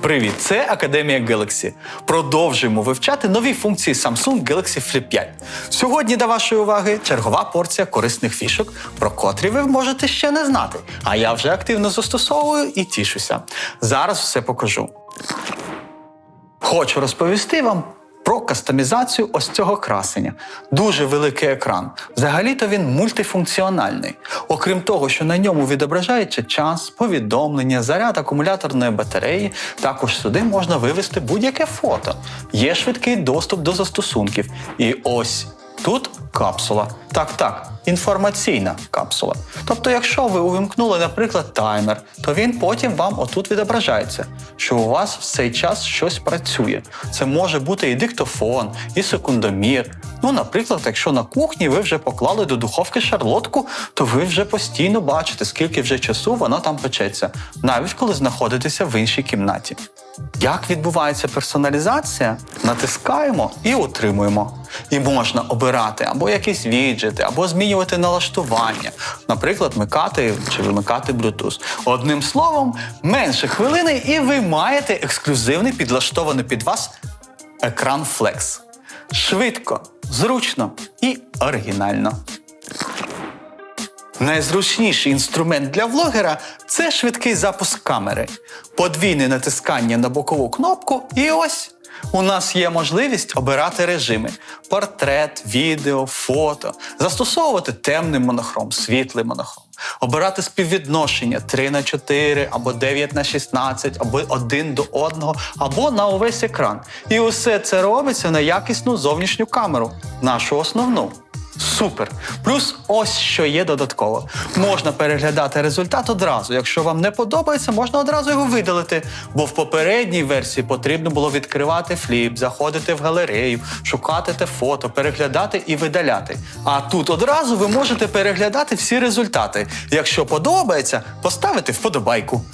Привіт, це Академія Galaxy. Продовжуємо вивчати нові функції Samsung Galaxy Flip 5. Сьогодні до вашої уваги чергова порція корисних фішок, про котрі ви можете ще не знати. А я вже активно застосовую і тішуся. Зараз все покажу. Хочу розповісти вам кастомізацію ось цього красення. Дуже великий екран. Взагалі-то він мультифункціональний. Окрім того, що на ньому відображається час, повідомлення, заряд акумуляторної батареї, також сюди можна вивести будь-яке фото. Є швидкий доступ до застосунків. І ось Тут капсула. Так, так, інформаційна капсула. Тобто, якщо ви увімкнули, наприклад, таймер, то він потім вам отут відображається, що у вас в цей час щось працює. Це може бути і диктофон, і секундомір. Ну, наприклад, якщо на кухні ви вже поклали до духовки шарлотку, то ви вже постійно бачите, скільки вже часу вона там печеться, навіть коли знаходитеся в іншій кімнаті. Як відбувається персоналізація? Натискаємо і утримуємо. І можна обирати або якісь віджити, або змінювати налаштування, наприклад, микати чи вимикати Bluetooth. Одним словом, менше хвилини, і ви маєте ексклюзивний підлаштований під вас екран Flex. Швидко, зручно і оригінально. Найзручніший інструмент для влогера це швидкий запуск камери, подвійне натискання на бокову кнопку, і ось у нас є можливість обирати режими: портрет, відео, фото, застосовувати темний монохром, світлий монохром, обирати співвідношення 3 на 4 або 9 на 16, або один до одного, або на увесь екран. І усе це робиться на якісну зовнішню камеру, нашу основну. Супер! Плюс ось що є додатково. Можна переглядати результат одразу. Якщо вам не подобається, можна одразу його видалити. Бо в попередній версії потрібно було відкривати фліп, заходити в галерею, шукати те фото, переглядати і видаляти. А тут одразу ви можете переглядати всі результати. Якщо подобається, поставити вподобайку.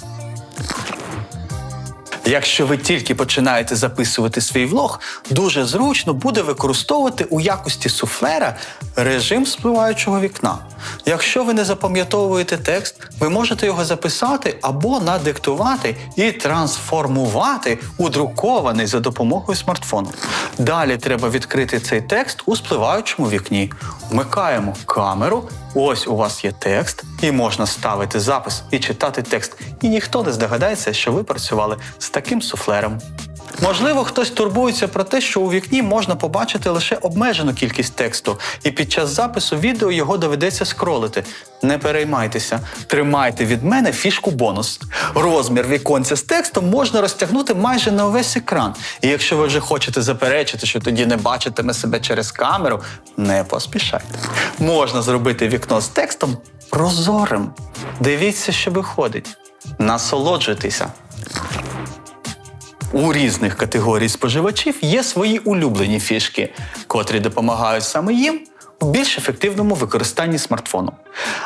Якщо ви тільки починаєте записувати свій влог, дуже зручно буде використовувати у якості суфлера режим спливаючого вікна. Якщо ви не запам'ятовуєте текст, ви можете його записати або надиктувати і трансформувати у друкований за допомогою смартфону. Далі треба відкрити цей текст у спливаючому вікні. Вмикаємо камеру. Ось у вас є текст, і можна ставити запис і читати текст. І ніхто не здогадається, що ви працювали з таким суфлером. Можливо, хтось турбується про те, що у вікні можна побачити лише обмежену кількість тексту, і під час запису відео його доведеться скролити. Не переймайтеся, тримайте від мене фішку бонус. Розмір віконця з текстом можна розтягнути майже на увесь екран. І якщо ви вже хочете заперечити, що тоді не бачитиме себе через камеру, не поспішайте. Можна зробити вікно з текстом прозорим. Дивіться, що виходить. Насолоджуйтеся. У різних категорій споживачів є свої улюблені фішки, котрі допомагають саме їм в більш ефективному використанні смартфону.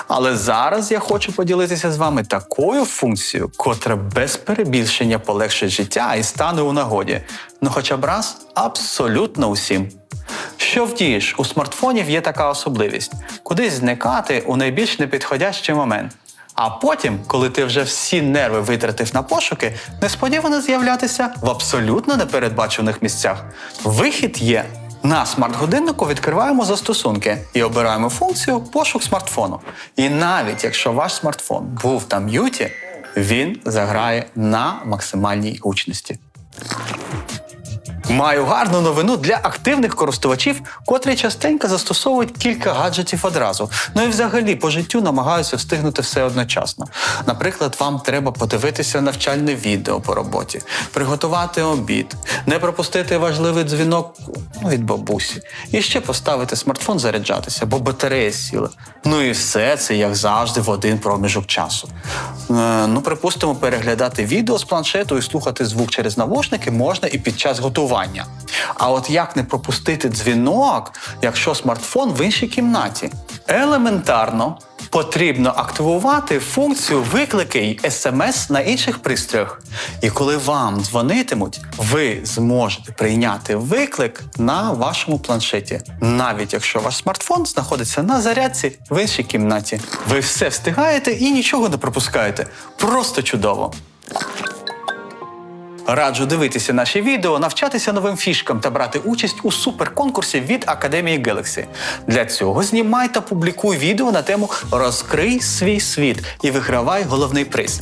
Але зараз я хочу поділитися з вами такою функцією, котра без перебільшення полегшить життя і стане у нагоді. Ну хоча б раз абсолютно усім. Що вдієш, у смартфонів є така особливість кудись зникати у найбільш непідходящий момент. А потім, коли ти вже всі нерви витратив на пошуки, несподівано з'являтися в абсолютно непередбачених місцях. Вихід є. На смарт-годиннику відкриваємо застосунки і обираємо функцію пошук смартфону. І навіть якщо ваш смартфон був там м'юті, він заграє на максимальній гучності. Маю гарну новину для активних користувачів, котрі частенько застосовують кілька гаджетів одразу. Ну і взагалі по життю намагаються встигнути все одночасно. Наприклад, вам треба подивитися навчальне відео по роботі, приготувати обід, не пропустити важливий дзвінок ну, від бабусі, і ще поставити смартфон заряджатися, бо батарея сіла. Ну і все це, як завжди, в один проміжок часу. Е, ну, припустимо, переглядати відео з планшету і слухати звук через навушники можна і під час готування. А от як не пропустити дзвінок, якщо смартфон в іншій кімнаті? Елементарно потрібно активувати функцію виклики смс на інших пристроях. І коли вам дзвонитимуть, ви зможете прийняти виклик на вашому планшеті, навіть якщо ваш смартфон знаходиться на зарядці в іншій кімнаті. Ви все встигаєте і нічого не пропускаєте. Просто чудово. Раджу дивитися наші відео, навчатися новим фішкам та брати участь у суперконкурсі від Академії Galaxy. Для цього знімай та публікуй відео на тему Розкрий свій світ і вигравай головний приз.